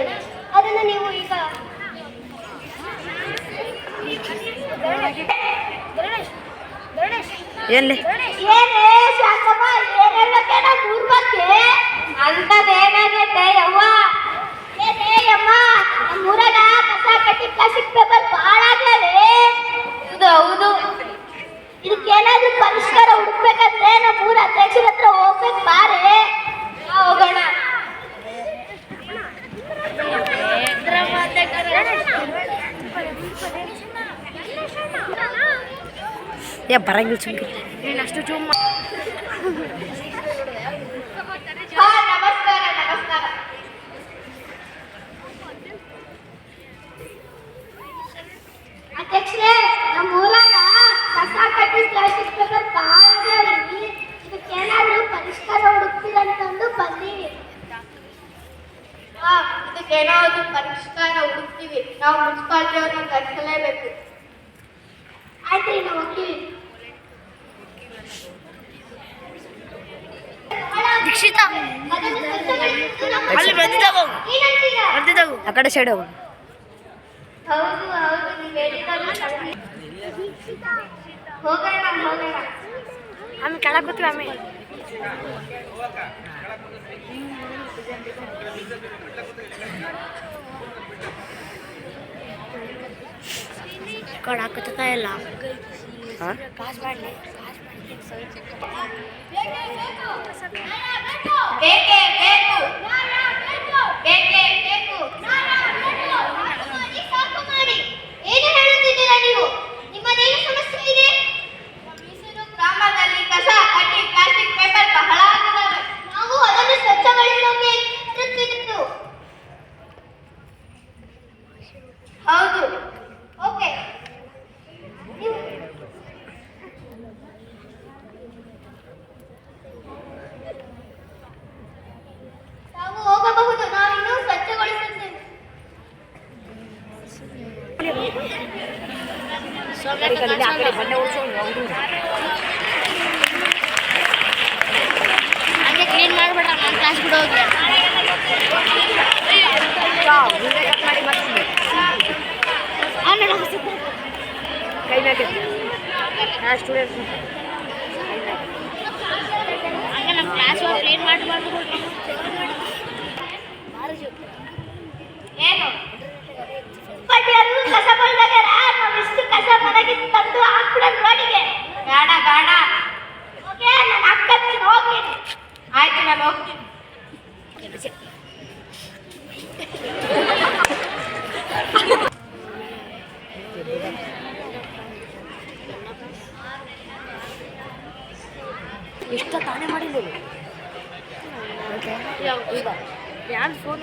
ಕೊಡುತ್ತೇನೆ ಅದನ್ನು ನೀವು ಈಗ ಎಲ್ಲಿ? ಏನೇ ಶಾಂತಮ್ಮ ಏನೆಲ್ಲ ಕೇಳ ಯವ್ವ ಏನೇ ಯಮ್ಮ ನಮ್ಮೂರಾಗ ಕಸ ಕಟ್ಟಿ ಪ್ಲಾಸ್ಟಿಕ್ ಪೇಪರ್ ಭಾಳ ಆಗ್ಯಾವೆ ಹೌದು ಹೌದು ಇದಕ್ಕೇನಾದ್ರೂ ಪರಿಷ್ಕಾರ ಹುಡುಕ್ಬೇಕಂದ್ರೆ ನಮ್ಮ ಊರ ಅಧ್ಯಕ್ಷರ ಹತ್ರ ಹೋಗ್ಬೇಕು ಬಾರೆ ಬಾ, ಹೋಗೋಣ ಏ ಬರಂಗಿಲ್ಲ ಹಾ ನಮಸ್ಕಾರ ನಮಸ್ಕಾರ. ಅಧ್ಯಕ್ಷರೇ ನಮ್ಮ ಊರಾಗ ಕಸ ಕಟ್ಟಿ ಪ್ಲಾಸ್ಟಿಕ್ ಪೇಪರ್ ಭಾಳ ಇದಕ್ಕೇನಾದ್ರೂ ಪರಿಷ್ಕಾರ ಹುಡುಕ್ತೀರಂತಂದು ಬಂದೀವಿ. ಇದಕ್ಕೇನಾದ್ರು ಪರಿಷ್ಕಾರ ಹುಡುಕ್ತೀವಿ. ನಾವು ಮುನ್ಸಿಪಾಲ್ಟಿ ಅವ್ರನ್ನ ಕರೆಸಲೇಬೇಕು ಆಯ್ತು ನಾವು ಹೋಗ್ತೀವಿ. ನಮ್ಮ ಅಲ್ಲಿ ಬಂದಿದ್ದಾವು ಬಂದಿದ್ದಾವು ಆ ಕಡೆ ಸೈಡ್ ಹೋಗು. ಆಮೇಲೆ ಕೆಳಗೆ ಕೂತೀವಿ ಆಮೇಲೆ ಕಡೆ ಹಾಕುತ್ತಾ ಇಲ್ಲ. ಹಾಂ? ಕಾಸು ಮಾಡಲಿ. ಬೇಕೇ ಹಂಗೆ ಕ್ಲೀನ್ ಮಾಡಬೇಡ ಕ್ಲಾಸ್ ಬಿಡು ಹೋಗಿ ಕೈ ಮ್ಯಾಗೆ ನಾ ಸ್ಟೂಡೆಂಟ್ ಹಂಗೆ ನಮ್ಮ ಕ್ಲಾಸ್ ಕ್ಲೀನ್ ಕಸ ಬಂದಾಗ ನಾವು ಕಸ ಇಷ್ಟ ತಾನೇ ಮಾಡಿಲ್ಲ ಯಾರು ಫೋನ್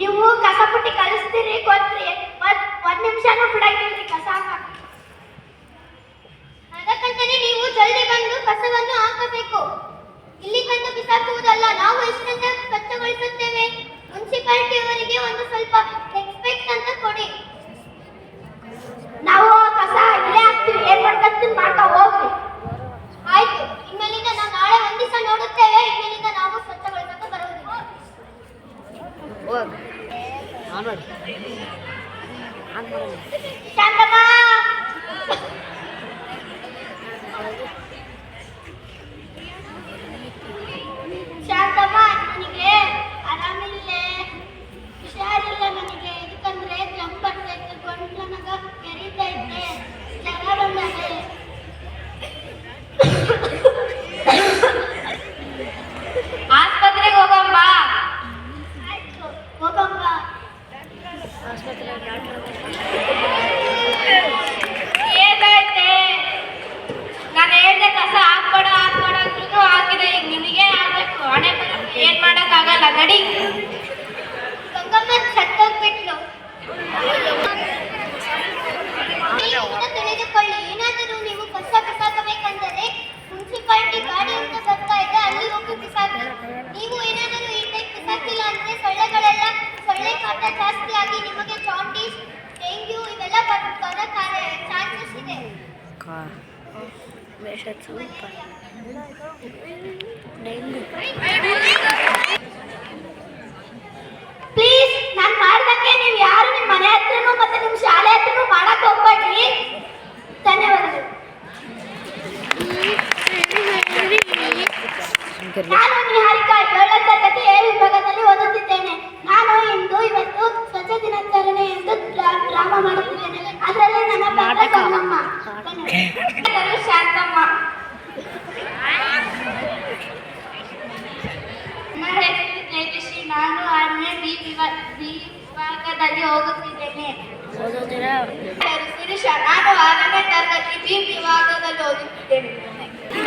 ನೀವು ಕಸಪುಟ್ಟಿ ಕಳಿಸ್ತೀರಿ ಗೊತ್ತ್ರಿ. ಒಂದ್ ಒಂದ್ ನಿಮಿಷನೂ ಬಿಡಂಗಿಲ್ರಿ ಕಸ ಅದಕ್ಕಂತಾನೆ ನೀವು ಜಲ್ದಿ ಬಂದು ಕಸವನ್ನು ಹಾಕಬೇಕು. ಇಲ್ಲಿ ಬಂದು ಬಿಸಾಕುವುದಲ್ಲ, ನಾವು ಇಷ್ಟ ಸ್ವಚ್ಛಗೊಳಿಸುತ್ತೇವೆ? చంద్రబాబు ನಡಿ. ಗಂಗಮ್ಮ ಸತ್ತೋಗ್ಬಿಟ್ಲು. ಇದನ್ನ ತಿಳಿದುಕೊಳ್ಳಿ ಏನಾದರೂ ನೀವು ಕಸ ಬಿಸಾಕಬೇಕೆಂದರೆ ಮುನ್ಸಿಪಾಲಿಟಿ ಗಾಡಿ ಅಂತ ಬರ್ತಾ ಇದೆ ಅಲ್ಲಿ ಹೋಗಿ ಬಿಸಾಕಿ ನೀವು ಏನಾದರೂ ಈ ಟೈಪ್ ಬಿಸಾಕಿಲ್ಲ ಅಂದ್ರೆ ಸೊಳ್ಳೆಗಳೆಲ್ಲ ಸೊಳ್ಳೆ ಕಾಟ ಜಾಸ್ತಿ ಆಗಿ ನಿಮಗೆ ಜಾಂಡೀಸ್ ಡೆಂಗ್ಯೂ ಇವೆಲ್ಲ ಬರ್- ಚಾನ್ಸಸ್ ಇದೆ. ಕಾ ಮಾಡ್ದಂಗೆ ನೀವು ಯಾರು ನಿಮ್ಮ ಮನೆ ಹತ್ರನೂ ಮತ್ತೆ ನಿಮ್ಮ ಶಾಲೆ ಹತ್ರನೂ ಮಾಡಕ್ ಹೋಗ್ಬೇಡ್ರಿ ಧನ್ಯವಾದಗಳು. ನಾನು ನಿಹಾರಿಕಾ ಏಳನೇ ತರಗತಿ ಎ ವಿಭಾಗದಲ್ಲಿ ಓದುತ್ತಿದ್ದೇನೆ. ನಾನು ಇಂದು ಇವತ್ತು ಸ್ವಚ್ಛ ದಿನಾಚರಣೆ ಎಂದು ಡ್ರಾ- ಡ್ರಾಮಾ ಮಾಡುತ್ತಿದ್ದೇನೆ. ಅದರಲ್ಲಿ ನನ್ನ ಪಾತ್ರ ಗಂಗಮ್ಮ ಧನ್ಯವಾದ.